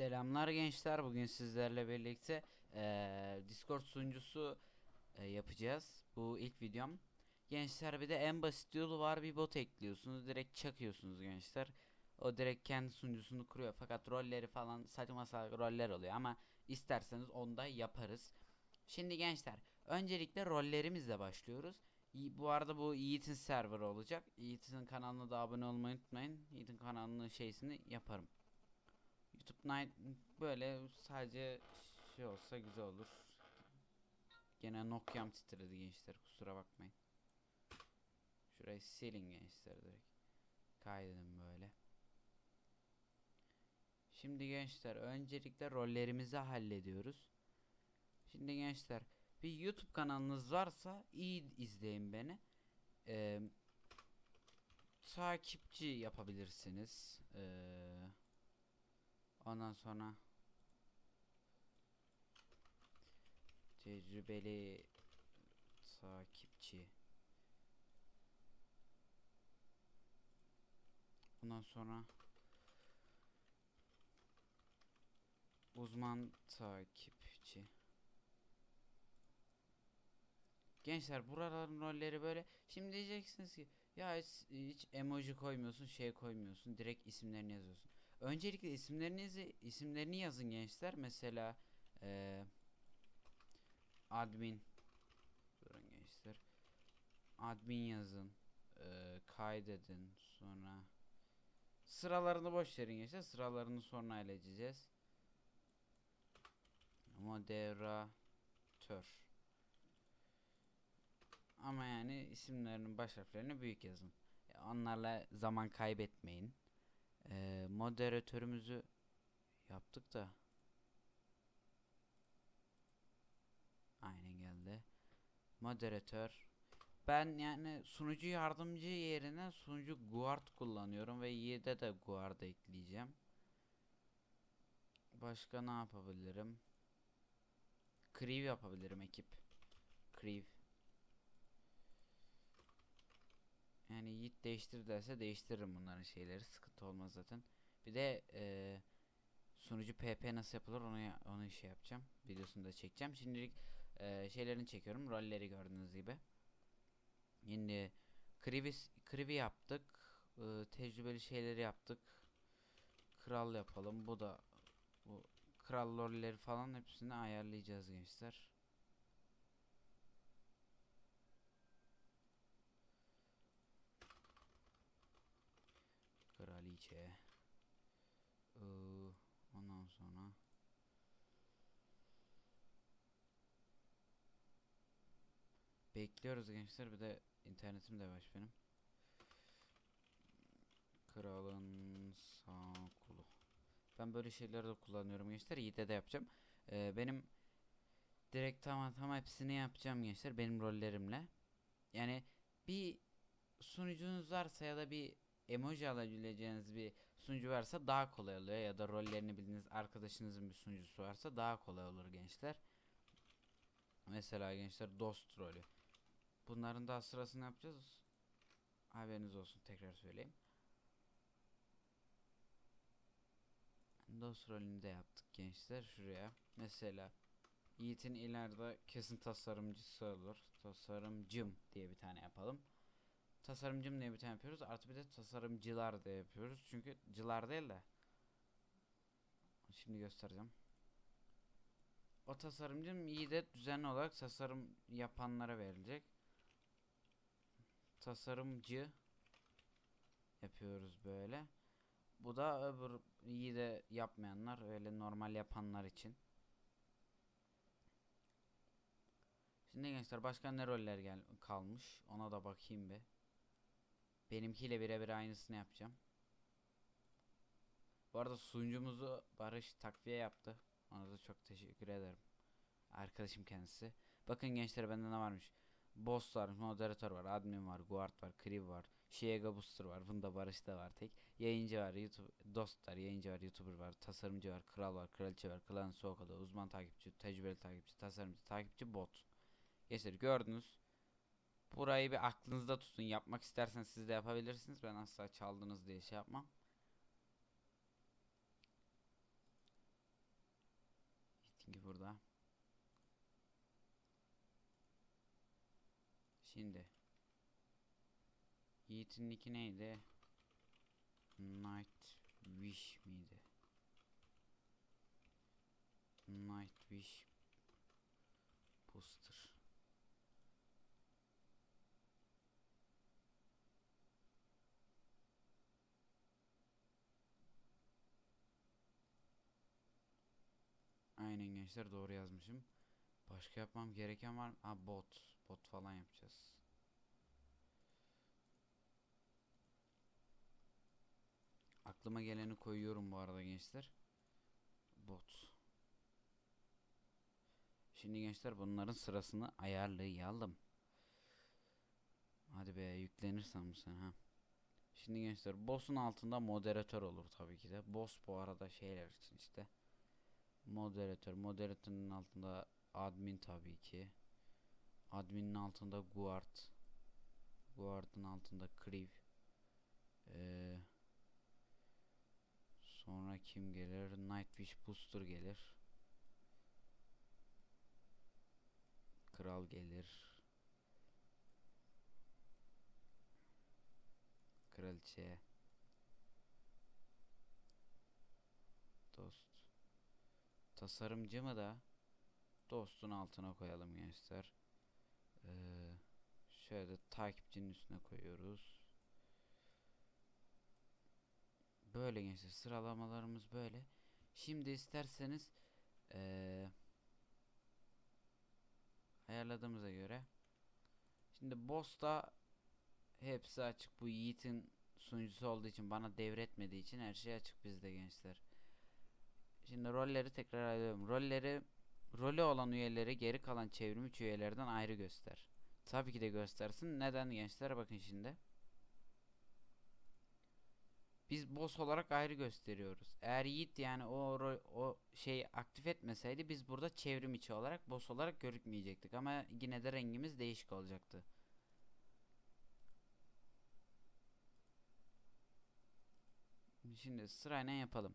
Selamlar gençler. Bugün sizlerle birlikte eee, Discord sunucusu eee, yapacağız. Bu ilk videom. Gençler bir de en basit yolu var. Bir bot ekliyorsunuz. Direkt çakıyorsunuz gençler. O direkt kendi sunucusunu kuruyor. Fakat rolleri falan saçma sapan roller oluyor ama isterseniz onu da yaparız. Şimdi gençler öncelikle rollerimizle başlıyoruz. Bu arada bu Yiğit'in server olacak. Yiğit'in kanalına da abone olmayı unutmayın. Yiğit'in kanalının şeysini yaparım. Night böyle sadece şey olsa güzel olur. Gene Nokia'm titredi gençler kusura bakmayın. Şurayı silin gençler direkt. Kaydedin böyle. Şimdi gençler öncelikle rollerimizi hallediyoruz. Şimdi gençler bir YouTube kanalınız varsa iyi izleyin beni. Ee, takipçi yapabilirsiniz. Ee, Ondan sonra tecrübeli takipçi. Ondan sonra uzman takipçi. Gençler buraların rolleri böyle. Şimdi diyeceksiniz ki ya hiç, hiç emoji koymuyorsun, şey koymuyorsun, direkt isimlerini yazıyorsun. Öncelikle isimlerinizi isimlerini yazın gençler. Mesela eee, admin durun gençler. Admin yazın. eee, kaydedin. Sonra sıralarını boş verin gençler. Sıralarını sonra halledeceğiz. Moderatör. Ama yani isimlerinin baş harflerini büyük yazın. Onlarla zaman kaybetmeyin. Ee, moderatörümüzü yaptık da. Aynen geldi. Moderatör. Ben yani sunucu yardımcı yerine sunucu guard kullanıyorum ve y'de de guard ekleyeceğim. Başka ne yapabilirim? Crew yapabilirim ekip. Crew. Yani Yiğit değiştir derse değiştiririm bunların şeyleri. Sıkıntı olmaz zaten. Bir de eee, sunucu PP nasıl yapılır onu onu şey yapacağım. Videosunu da çekeceğim. Şimdilik eee, şeylerini çekiyorum. Rolleri gördüğünüz gibi. Şimdi krivi krivi yaptık. Eee, tecrübeli şeyleri yaptık. Kral yapalım. Bu da bu kral rolleri falan hepsini ayarlayacağız gençler. Kraliçe. Ee, ondan sonra bekliyoruz gençler bir de internetim de yavaş benim. Kralın sağ kolu. Ben böyle şeyleri de kullanıyorum gençler. Yiğit'e de yapacağım. Ee, benim direkt tamam tamam hepsini yapacağım gençler benim rollerimle. Yani bir sunucunuz varsa ya da bir emoji alabileceğiniz bir sunucu varsa daha kolay oluyor ya da rollerini bildiğiniz arkadaşınızın bir sunucusu varsa daha kolay olur gençler. Mesela gençler dost rolü. Bunların daha sırasını yapacağız. Haberiniz olsun tekrar söyleyeyim. Dost rolünü de yaptık gençler şuraya. Mesela Yiğit'in ileride kesin tasarımcısı olur. Tasarımcım diye bir tane yapalım. Tasarımcım diye bir tane yapıyoruz. Artı bir de tasarımcılar da yapıyoruz. Çünkü cılar değil de. Şimdi göstereceğim. O tasarımcım iyi de düzenli olarak tasarım yapanlara verilecek. Tasarımcı yapıyoruz böyle. Bu da öbür iyi de yapmayanlar öyle normal yapanlar için. Şimdi gençler başka ne roller gel kalmış ona da bakayım bir. Benimkiyle birebir aynısını yapacağım. Bu arada sunucumuzu Barış takviye yaptı. Ona da çok teşekkür ederim. Arkadaşım kendisi. Bakın gençler bende ne varmış. Boss var, moderatör var, admin var, guard var, crew var, Shiega Booster var, bunda Barış da var tek. Yayıncı var, YouTube, dost var, yayıncı var, YouTuber var, tasarımcı var, kral var, kraliçe var, klan soğuk oda, uzman takipçi, tecrübeli takipçi, tasarımcı, takipçi, bot. Gençler gördünüz. Burayı bir aklınızda tutun. Yapmak isterseniz siz de yapabilirsiniz. Ben asla çaldınız diye şey yapmam. ki burada. Şimdi Yiğit'in nicki neydi? Night Wish miydi? Night Wish Booster. Aynen gençler doğru yazmışım. Başka yapmam gereken var mı? Ha bot. Bot falan yapacağız. Aklıma geleni koyuyorum bu arada gençler. Bot. Şimdi gençler bunların sırasını ayarlayalım. Hadi be yüklenirsen bu sen ha. Şimdi gençler boss'un altında moderatör olur tabii ki de. Boss bu arada şeyler için işte. Moderatör. Moderatörün altında admin tabii ki. Adminin altında guard. Guard'ın altında crew. Ee, sonra kim gelir? Nightwish Booster gelir. Kral gelir. Kraliçe. Dost. Tasarımcı mı da dostun altına koyalım gençler. Ee, şöyle takipçinin üstüne koyuyoruz. Böyle gençler sıralamalarımız böyle. Şimdi isterseniz ee, ayarladığımıza göre şimdi boss'ta hepsi açık bu Yiğit'in sunucusu olduğu için bana devretmediği için her şey açık bizde gençler. Şimdi rolleri tekrar ayırıyorum. Rolleri rolü olan üyeleri geri kalan çevrimiçi üyelerden ayrı göster. Tabii ki de göstersin. Neden gençler? Bakın şimdi. Biz boss olarak ayrı gösteriyoruz. Eğer Yiğit yani o o şeyi aktif etmeseydi biz burada çevrim içi olarak boss olarak görükmeyecektik ama yine de rengimiz değişik olacaktı. Şimdi sırayla yapalım.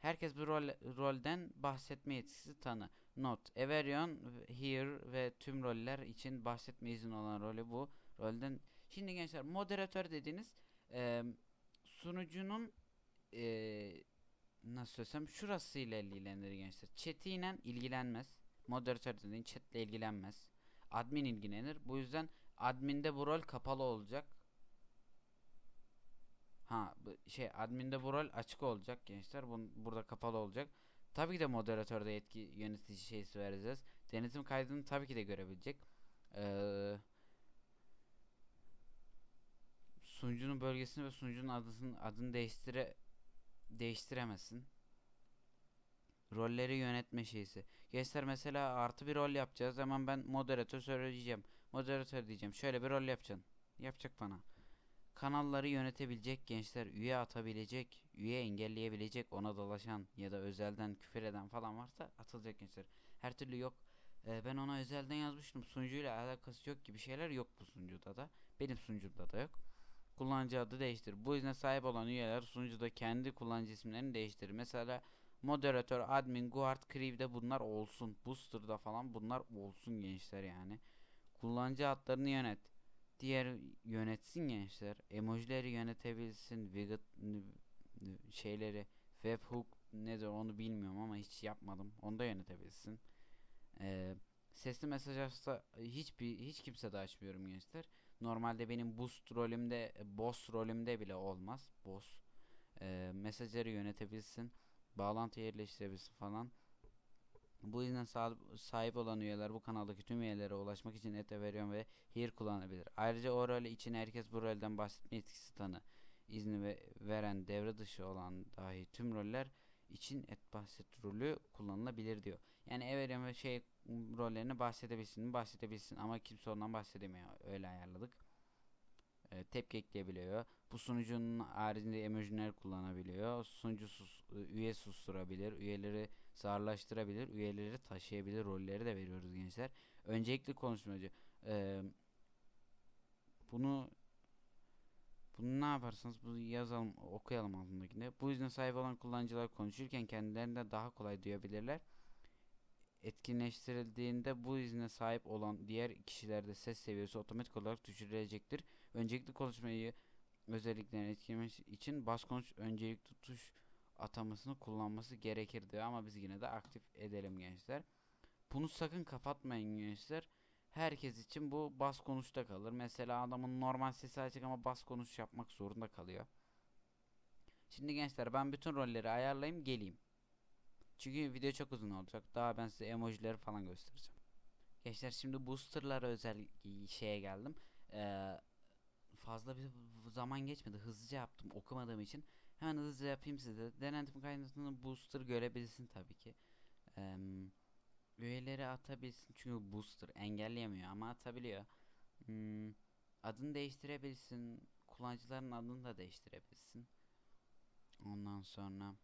Herkes bir rol, rolden bahsetme yetkisi tanı. Not. Everion, Here ve tüm roller için bahsetme izni olan rolü bu. Rolden. Şimdi gençler moderatör dediğiniz e, sunucunun e, nasıl söylesem şurasıyla ilgilenir gençler. Chat'iyle ilgilenmez. Moderatör dediğin chatle ilgilenmez. Admin ilgilenir. Bu yüzden adminde bu rol kapalı olacak. Ha şey adminde bu rol açık olacak gençler. Bun, burada kapalı olacak. Tabii ki de moderatörde yetki yönetici şeysi vereceğiz. Denetim kaydını tabii ki de görebilecek. Ee, sunucunun bölgesini ve sunucunun adını, adını değiştire değiştiremezsin. Rolleri yönetme şeysi. Gençler mesela artı bir rol yapacağız. Hemen ben moderatör söyleyeceğim. Moderatör diyeceğim. Şöyle bir rol yapacaksın. Yapacak bana kanalları yönetebilecek gençler, üye atabilecek, üye engelleyebilecek, ona dolaşan ya da özelden küfür eden falan varsa atılacak gençler. Her türlü yok. Ee, ben ona özelden yazmıştım. Sunucuyla alakası yok gibi şeyler yok bu sunucuda da. Benim sunucumda da yok. Kullanıcı adı değiştir. Bu izne sahip olan üyeler sunucuda kendi kullanıcı isimlerini değiştirir. Mesela moderatör, admin, guard, crew'de bunlar olsun. Booster'da falan bunlar olsun gençler yani. Kullanıcı adlarını yönet diğer yönetsin gençler. Emojileri yönetebilsin. Widget şeyleri webhook nedir onu bilmiyorum ama hiç yapmadım. Onu da yönetebilsin. Ee, sesli mesaj açsa hiçbir hiç kimse de açmıyorum gençler. Normalde benim boost rolümde boss rolümde bile olmaz. Boss. Ee, mesajları yönetebilsin. Bağlantı yerleştirebilsin falan. Bu yüzden sahip olan üyeler bu kanaldaki tüm üyelere ulaşmak için ete veriyorum ve here kullanabilir. Ayrıca o rol için herkes bu rolden bahsetme yetkisi tanı. izni ve veren devre dışı olan dahi tüm roller için et bahset rolü kullanılabilir diyor. Yani Everion ve şey rollerini bahsedebilsin, bahsedebilsin ama kimse ondan bahsedemiyor. Öyle ayarladık. E, tepki ekleyebiliyor. Bu sunucunun haricinde emojiler kullanabiliyor. Sunucu sus, üye susturabilir. Üyeleri sağırlaştırabilir. Üyeleri taşıyabilir. Rolleri de veriyoruz gençler. Öncelikli konuşmacı. Ee, bunu bunu ne yaparsanız bunu yazalım, okuyalım altındakinde. Bu yüzden sahip olan kullanıcılar konuşurken kendilerinde daha kolay duyabilirler. etkinleştirildiğinde bu izne sahip olan diğer kişilerde ses seviyesi otomatik olarak düşürülecektir. Öncelikli konuşmayı özelliklerini etkilemek için bas konuş öncelikli tuş atamasını kullanması gerekirdi ama biz yine de aktif edelim gençler. Bunu sakın kapatmayın gençler. Herkes için bu bas konuşta kalır. Mesela adamın normal sesi açık ama bas konuş yapmak zorunda kalıyor. Şimdi gençler ben bütün rolleri ayarlayayım geleyim. Çünkü video çok uzun olacak. Daha ben size emojileri falan göstereceğim. Gençler şimdi boosterlara özel şeye geldim. Ee, fazla bir zaman geçmedi. Hızlıca yaptım okumadığım için. Hemen hızlıca yapayım size. Denetim kaynaklarını booster görebilsin tabii ki. Eee üyeleri atabilsin çünkü booster engelleyemiyor ama atabiliyor. Hmm, adını değiştirebilsin. Kullanıcıların adını da değiştirebilsin. Ondan sonra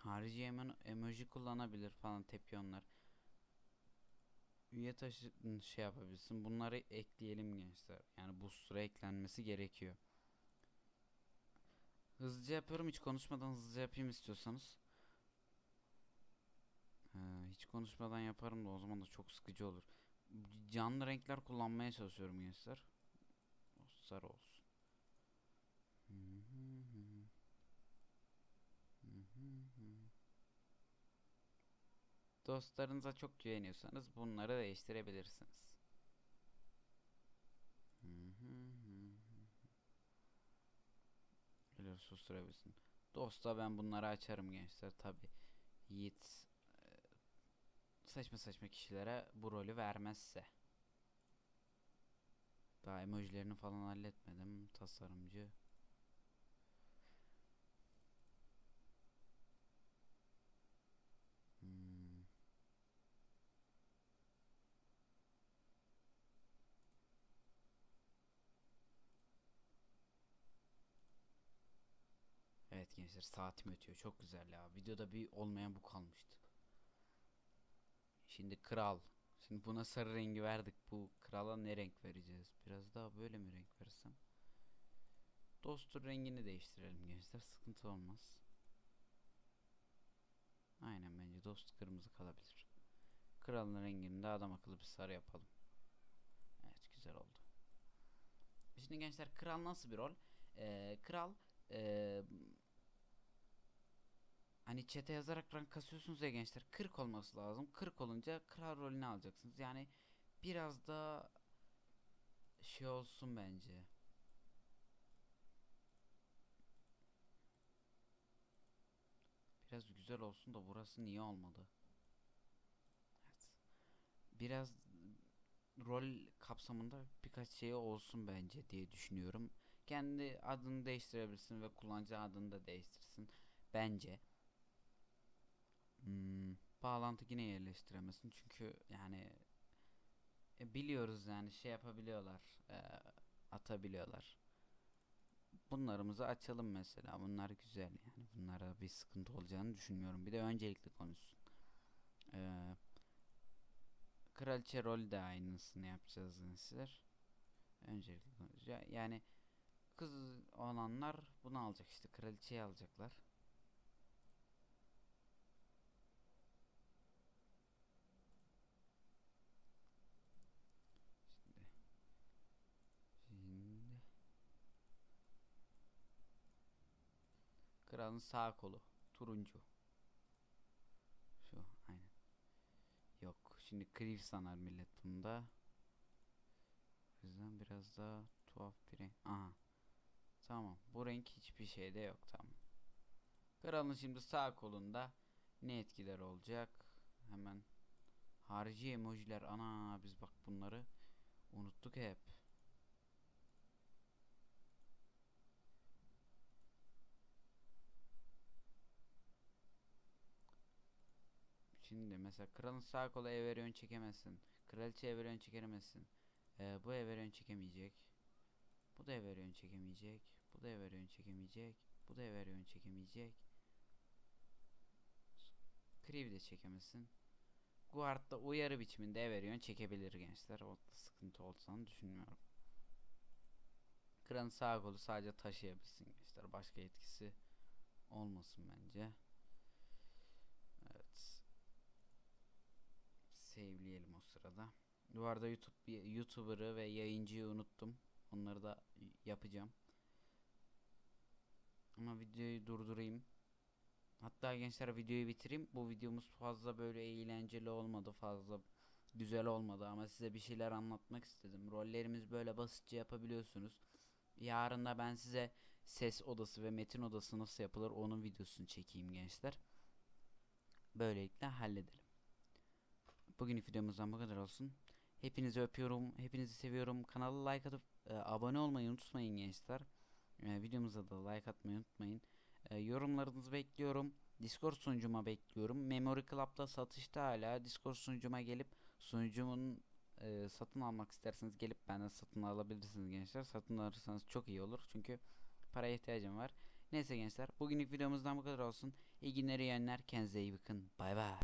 harici hemen emoji kullanabilir falan tepki Üye taşı şey yapabilsin. Bunları ekleyelim gençler. Yani booster'a eklenmesi gerekiyor. Hızlıca yapıyorum hiç konuşmadan hızlıca yapayım istiyorsanız. He, hiç konuşmadan yaparım da o zaman da çok sıkıcı olur. Canlı renkler kullanmaya çalışıyorum gençler. O sarı olsun. Dostlarınıza çok güveniyorsanız bunları değiştirebilirsiniz. Öyle susturabilirsin. Dosta ben bunları açarım gençler tabi. Yiğit saçma saçma kişilere bu rolü vermezse. Daha emojilerini falan halletmedim. Tasarımcı. Evet gençler saatim ötüyor. Çok güzel ya. Videoda bir olmayan bu kalmıştı. Şimdi kral. Şimdi buna sarı rengi verdik. Bu krala ne renk vereceğiz? Biraz daha böyle mi renk versem? Dostur rengini değiştirelim gençler. Sıkıntı olmaz. Aynen bence dost kırmızı kalabilir. Kralın rengini de adam akıllı bir sarı yapalım. Evet güzel oldu. Şimdi gençler kral nasıl bir rol? Ee, kral ee, Hani çete yazarak rank kasıyorsunuz ya gençler. 40 olması lazım. 40 olunca kral rolünü alacaksınız. Yani biraz da şey olsun bence. Biraz güzel olsun da burası niye olmadı? Evet. Biraz rol kapsamında birkaç şey olsun bence diye düşünüyorum. Kendi adını değiştirebilirsin ve kullanıcı adını da değiştirsin. Bence. Hmm, bağlantı yine yerleştiremezsin. Çünkü yani e, biliyoruz yani şey yapabiliyorlar e, atabiliyorlar. Bunlarımızı açalım mesela. Bunlar güzel yani. Bunlara bir sıkıntı olacağını düşünmüyorum. Bir de öncelikli konuşsun. E, kraliçe rol de aynısını yapacağız gençler öncelikli konuşacağız. Yani kız olanlar bunu alacak işte. Kraliçeyi alacaklar Kralın sağ kolu. Turuncu. Şu aynen. Yok. Şimdi Kriv sanar millet bunda. O yüzden biraz daha tuhaf bir renk. Aha. Tamam. Bu renk hiçbir şeyde yok. Tamam. Kralın şimdi sağ kolunda ne etkiler olacak? Hemen harici emojiler. Ana biz bak bunları unuttuk hep. Şimdi mesela kralın sağ kolu everiyon çekemezsin. Kraliçe everiyon çekemezsin. Ee, bu everiyon çekemeyecek. Bu da everiyon çekemeyecek. Bu da everiyon çekemeyecek. Bu da everiyon çekemeyecek. Kriv de çekemezsin. Guard da uyarı biçiminde everiyon çekebilir gençler. O da sıkıntı olacağını düşünmüyorum. Kralın sağ kolu sadece taşıyabilsin gençler. Başka etkisi olmasın bence. Evet. Save'leyelim o sırada. Bu arada YouTube YouTuber'ı ve yayıncıyı unuttum. Onları da yapacağım. Ama videoyu durdurayım. Hatta gençler videoyu bitireyim. Bu videomuz fazla böyle eğlenceli olmadı. Fazla güzel olmadı ama size bir şeyler anlatmak istedim. Rollerimiz böyle basitçe yapabiliyorsunuz. Yarın da ben size ses odası ve metin odası nasıl yapılır onun videosunu çekeyim gençler. Böylelikle halledelim. Bugün videomuzdan bu kadar olsun. Hepinizi öpüyorum. Hepinizi seviyorum. Kanala like atıp e, abone olmayı unutmayın gençler. E, videomuza da like atmayı unutmayın. E, yorumlarınızı bekliyorum. Discord sunucuma bekliyorum. Memory Club'da satışta hala. Discord sunucuma gelip sunucumun e, satın almak isterseniz gelip benden satın alabilirsiniz gençler. Satın alırsanız çok iyi olur. Çünkü paraya ihtiyacım var. Neyse gençler. Bugünlük videomuzdan bu kadar olsun. İyi günler, iyi yayınlar. Kendinize iyi bakın. Bay bay.